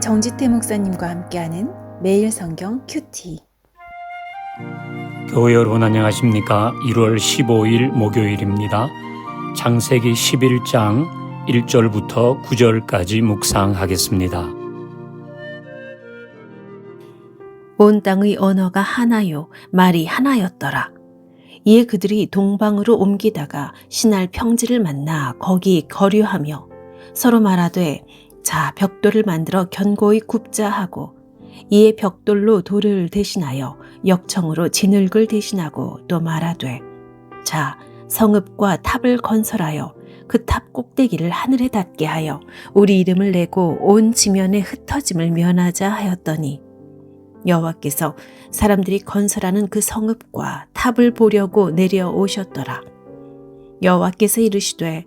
정지태 목사님과 함께하는 매일 성경 큐티. 교회 여러분 안녕하십니까? 1월 15일 목요일입니다. 창세기 11장 1절부터 9절까지 묵상하겠습니다. 온 땅의 언어가 하나요, 말이 하나였더라. 이에 그들이 동방으로 옮기다가 신할 평지를 만나 거기 거류하며 서로 말하되 자 벽돌을 만들어 견고히 굽자 하고 이에 벽돌로 돌을 대신하여 역청으로 진흙을 대신하고 또 말하되 자 성읍과 탑을 건설하여 그 탑 꼭대기를 하늘에 닿게 하여 우리 이름을 내고 온 지면에 흩어짐을 면하자 하였더니 여호와께서 사람들이 건설하는 그 성읍과 탑을 보려고 내려오셨더라. 여호와께서 이르시되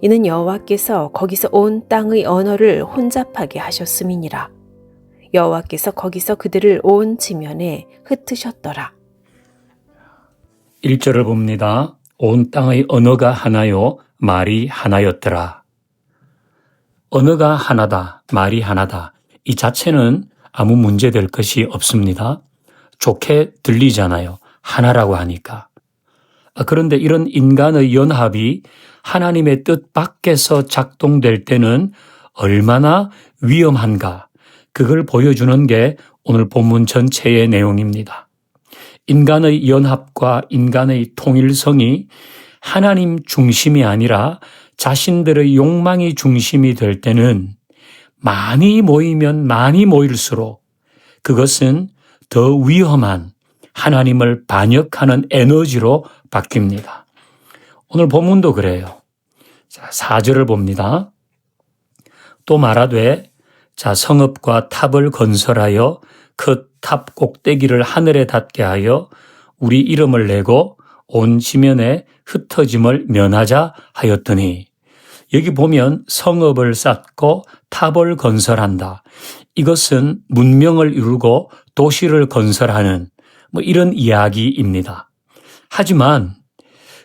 이는 여호와께서 거기서 온 땅의 언어를 혼잡하게 하셨음이니라. 여호와께서 거기서 그들을 온 지면에 흩으셨더라. 1절을 봅니다. 온 땅의 언어가 하나요, 말이 하나였더라. 언어가 하나다, 말이 하나다. 이 자체는 아무 문제될 것이 없습니다. 좋게 들리잖아요. 하나라고 하니까. 아, 그런데 이런 인간의 연합이 하나님의 뜻 밖에서 작동될 때는 얼마나 위험한가. 그걸 보여주는 게 오늘 본문 전체의 내용입니다. 인간의 연합과 인간의 통일성이 하나님 중심이 아니라 자신들의 욕망이 중심이 될 때는 많이 모이면 많이 모일수록 그것은 더 위험한 하나님을 반역하는 에너지로 바뀝니다. 오늘 본문도 그래요. 자, 4절을 봅니다. 또 말하되 자 성읍과 탑을 건설하여 그 탑 꼭대기를 하늘에 닿게 하여 우리 이름을 내고 온 지면에 흩어짐을 면하자 하였더니 여기 보면 성읍을 쌓고 탑을 건설한다. 이것은 문명을 이루고 도시를 건설하는 뭐 이런 이야기입니다. 하지만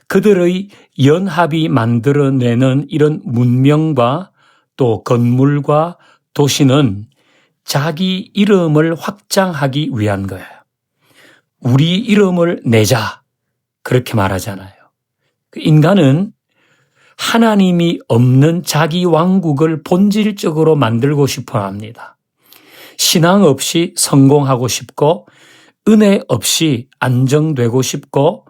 그들의 연합이 만들어내는 이런 문명과 또 건물과 도시는 자기 이름을 확장하기 위한 거예요. 우리 이름을 내자. 그렇게 말하잖아요. 그 인간은 하나님이 없는 자기 왕국을 본질적으로 만들고 싶어 합니다. 신앙 없이 성공하고 싶고, 은혜 없이 안정되고 싶고,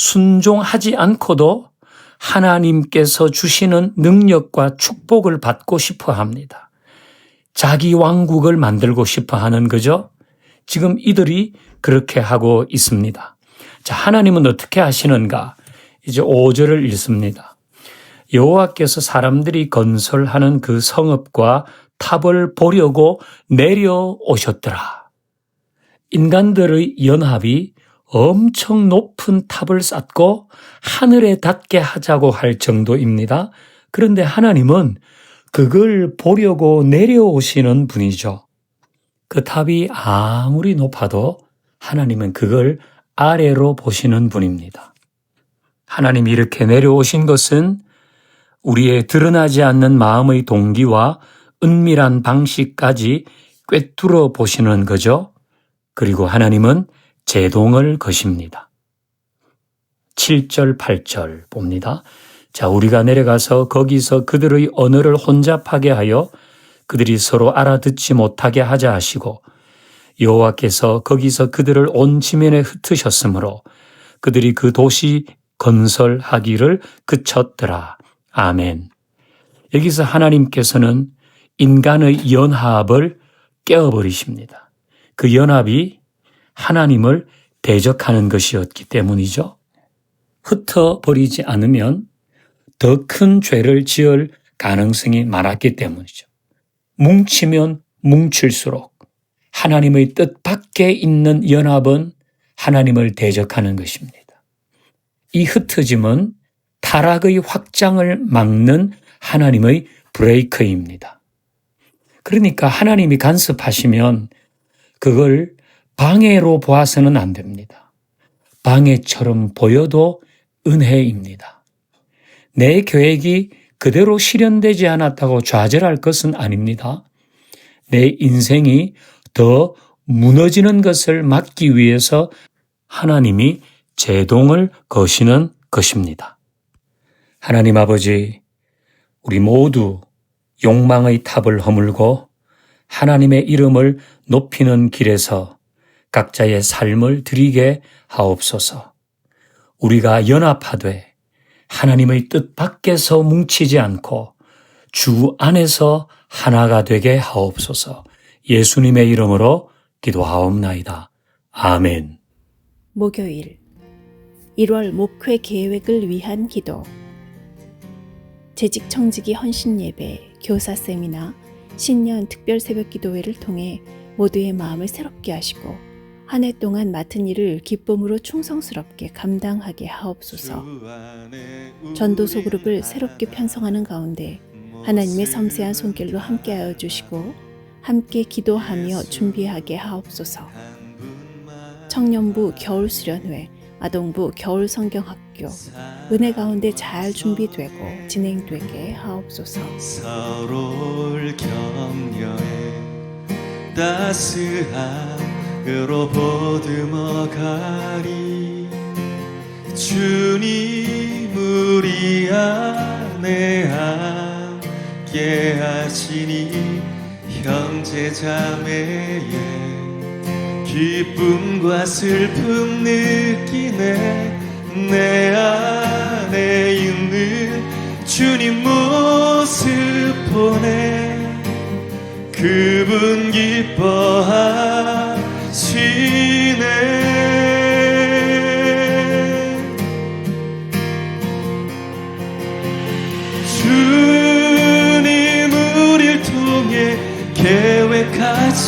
순종하지 않고도 하나님께서 주시는 능력과 축복을 받고 싶어 합니다. 자기 왕국을 만들고 싶어 하는 거죠. 지금 이들이 그렇게 하고 있습니다. 자, 하나님은 어떻게 하시는가? 이제 5절을 읽습니다. 여호와께서 사람들이 건설하는 그 성읍과 탑을 보려고 내려오셨더라. 인간들의 연합이 엄청 높은 탑을 쌓고 하늘에 닿게 하자고 할 정도입니다. 그런데 하나님은 그걸 보려고 내려오시는 분이죠. 그 탑이 아무리 높아도 하나님은 그걸 아래로 보시는 분입니다. 하나님이 이렇게 내려오신 것은 우리의 드러나지 않는 마음의 동기와 은밀한 방식까지 꿰뚫어 보시는 거죠. 그리고 하나님은 제동을 거십니다. 7절, 8절 봅니다. 자, 우리가 내려가서 거기서 그들의 언어를 혼잡하게 하여 그들이 서로 알아듣지 못하게 하자 하시고 여호와께서 거기서 그들을 온 지면에 흩으셨으므로 그들이 그 도시 건설하기를 그쳤더라. 아멘. 여기서 하나님께서는 인간의 연합을 깨어버리십니다. 그 연합이 하나님을 대적하는 것이었기 때문이죠. 흩어버리지 않으면 더 큰 죄를 지을 가능성이 많았기 때문이죠. 뭉치면 뭉칠수록 하나님의 뜻 밖에 있는 연합은 하나님을 대적하는 것입니다. 이 흩어짐은 타락의 확장을 막는 하나님의 브레이크입니다. 그러니까 하나님이 간섭하시면 그걸 방해로 보아서는 안 됩니다. 방해처럼 보여도 은혜입니다. 내 계획이 그대로 실현되지 않았다고 좌절할 것은 아닙니다. 내 인생이 더 무너지는 것을 막기 위해서 하나님이 제동을 거시는 것입니다. 하나님 아버지, 우리 모두 욕망의 탑을 허물고 하나님의 이름을 높이는 길에서 각자의 삶을 드리게 하옵소서. 우리가 연합하되 하나님의 뜻 밖에서 뭉치지 않고 주 안에서 하나가 되게 하옵소서. 예수님의 이름으로 기도하옵나이다. 아멘. 목요일 1월 목회 계획을 위한 기도 재직 청지기 헌신 예배, 교사 세미나, 신년 특별 새벽 기도회를 통해 모두의 마음을 새롭게 하시고 한 해 동안 맡은 일을 기쁨으로 충성스럽게 감당하게 하옵소서. 전도소 그룹을 새롭게 편성하는 가운데 하나님의 섬세한 손길로 함께하여 주시고 함께 기도하며 준비하게 하옵소서. 청년부 겨울 수련회, 아동부 겨울 성경학교, 은혜 가운데 잘 준비되고 진행되게 하옵소서. 따스함 으로 보듬어 가리. 주님 우리 안에 함께 하시니 형제 자매의 기쁨과 슬픔 느끼네. 내 안에 있는 주님 모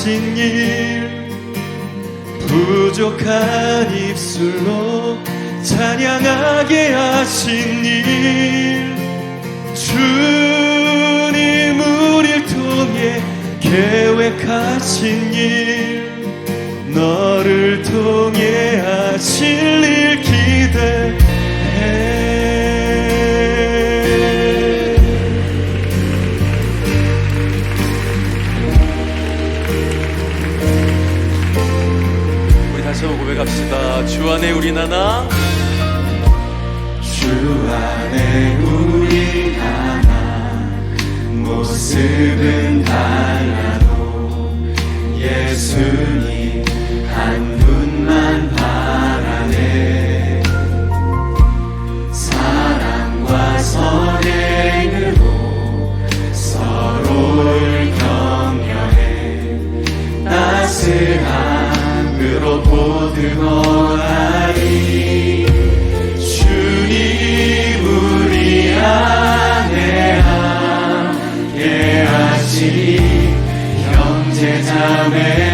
하신 일 부족한 입술로 찬양하게 하신 일 주님 우릴 통해 계획하신 일 너를 통해 하실 일 기대 안에 우리 나나? 주 안에 우리 하나 모습은 달라도 예수님 한 분만 바라네. 사랑과 선행으로 서로를 격려해. 따스함으로 보듬어 자매